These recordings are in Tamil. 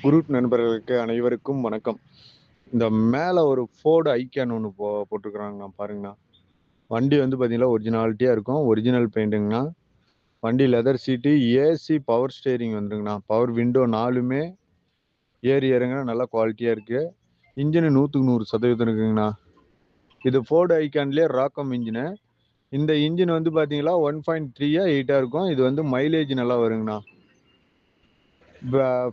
குரூப் நண்பர்களுக்கு அனைவருக்கும் வணக்கம். இந்த மேலே ஒரு ஃபோர்டு ஐக்கேன் ஒன்று போ போட்டிருக்குறாங்கண்ணா பாருங்கண்ணா. வண்டி வந்து பார்த்தீங்கன்னா ஒரிஜினாலிட்டியாக இருக்கும். ஒரிஜினல் பெயிண்ட்டுங்கண்ணா வண்டி leather seat AC power steering வந்துருங்கண்ணா. Power window நாலுமே ஏறி இறங்குனா நல்லா குவாலிட்டியாக இருக்குது இன்ஜினு நூற்றுக்கு நூறு சதவீதம் இருக்குங்கண்ணா. இது ஃபோர்டு ஐக்கான்லேயே ராக்கம் இன்ஜினு. இந்த இன்ஜின் வந்து பார்த்தீங்கன்னா ஒன் பாயிண்ட் த்ரீயா எயிட்டாக இருக்கும். இது வந்து மைலேஜ் நல்லா வருங்கண்ணா.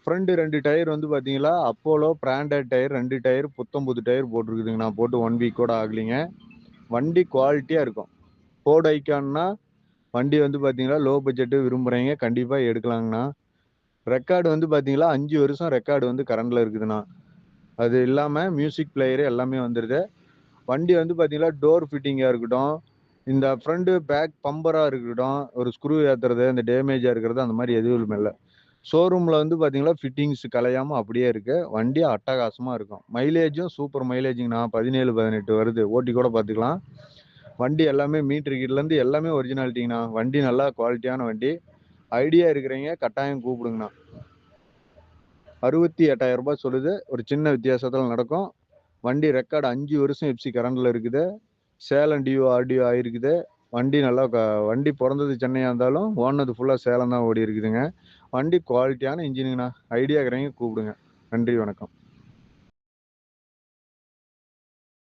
ஃப்ரண்ட் ரெண்டு டயர் வந்து பார்த்தீங்களா அப்போலோ பிராண்டட் டயர் ரெண்டு டயர் புத்தம்புது டயர் போட்டிருக்குதுங்கண்ணா போட்டு ஒன் வீக் கூட ஆகலைங்க. வண்டி குவாலிட்டியாக இருக்கும். ஃபோர்டு ஐக்கான்னா வண்டி வந்து பார்த்தீங்களா லோ பட்ஜெட்டு விரும்புகிறீங்க கண்டிப்பாக எடுக்கலாங்கண்ணா. ரெக்கார்டு வந்து பார்த்தீங்களா அஞ்சு வருஷம் ரெக்கார்டு வந்து கரண்டில் இருக்குதுண்ணா. அது இல்லாமல் மியூசிக் பிளேயரு எல்லாமே வந்துடுது வண்டி வந்து பார்த்தீங்களா டோர் ஃபிட்டிங்காக இருக்கட்டும் இந்த ஃப்ரண்ட்டு பேக் பம்பராக இருக்கட்டும் ஒரு ஸ்க்ரூ ஏற்றுறது இந்த டேமேஜாக இருக்கிறது அந்த மாதிரி எதுவும் இல்லை. ஷோரூமில் வந்து பார்த்தீங்கன்னா ஃபிட்டிங்ஸ் கலையாமல் அப்படியே இருக்குது வண்டி அட்டகாசமாக இருக்கும். மைலேஜும் சூப்பர் மைலேஜுங்கண்ணா பதினேழு பதினெட்டு வருது. ஓட்டி கூட பார்த்துக்கலாம் வண்டி எல்லாமே மீட்ரு கிட்லேருந்து எல்லாமே ஒரிஜினாலிட்டிங்கண்ணா வண்டி நல்லா குவாலிட்டியான வண்டி. ஐடியா இருக்கிறீங்க கட்டாயம் கூப்பிடுங்கண்ணா. அறுபத்தி எட்டாயிரம் ரூபாய் சொல்லுது. ஒரு சின்ன வித்தியாசத்தில் நடக்கும். வண்டி ரெக்கார்டு அஞ்சு வருஷம் எப்சி கரண்டில் இருக்குது. சேலம் டிஓ ஆர்டிஓ ஆகிருக்குது வண்டி நல்லா வண்டி பிறந்தது சென்னையாக இருந்தாலும் ஓடினது ஃபுல்லாக சேலம் தான் ஓடி இருக்குதுங்க வண்டி குவாலிட்டியான இன்ஜினுங்கண்ணா ஐடியா இருக்கிறவங்க கூப்பிடுங்க. நன்றி வணக்கம்.